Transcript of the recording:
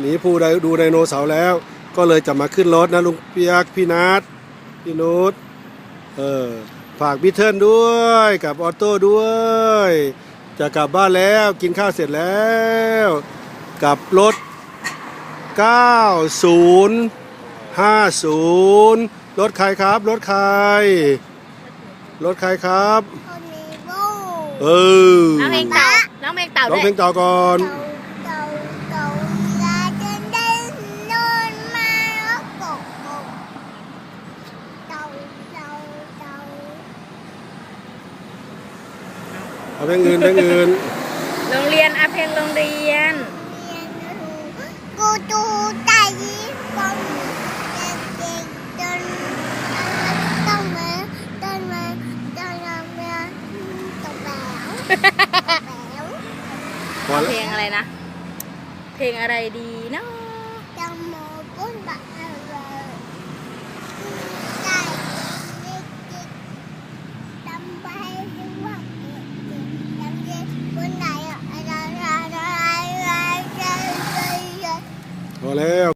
หนีภูไดดูไดโนเสาร์แล้ว ก็เลยจะมาขึ้นรถนะลุงเปียกพี่นัทพี่นุชเออฝากพี่เทิร์นด้วยกับออโต้ด้วย จะกลับบ้านแล้วกินข้าวเสร็จแล้วกับรถ 9050 รถใครครับ รถใคร รถใครครับคนนี้โบเออน้องเพลงเต่าน้องเพลงเต่าร้องด้เพลวยงต่อก่อน เต่าเต่าเต่าลาเดินเดินนอนมาแล้วกบกบเต่าเต่าเต่า เอาเพลงอื่นเพลงอื่นโรงเรียนอาเพลงโรงเรียนเรียนรู้กูดูใจยิ่งกงเด็กเด็กๆเดินต้องมาเดินมาเดินมาเดินตกแล้วตกแล้วพอเอาแล้ว เพลงอะไรนะ เพลงอะไรดีเนาะ จังโมกุนบักอะไรใจเด็กเด็กๆจำไปถึงว่าเด็กเด็กๆจำเด็กคน ไ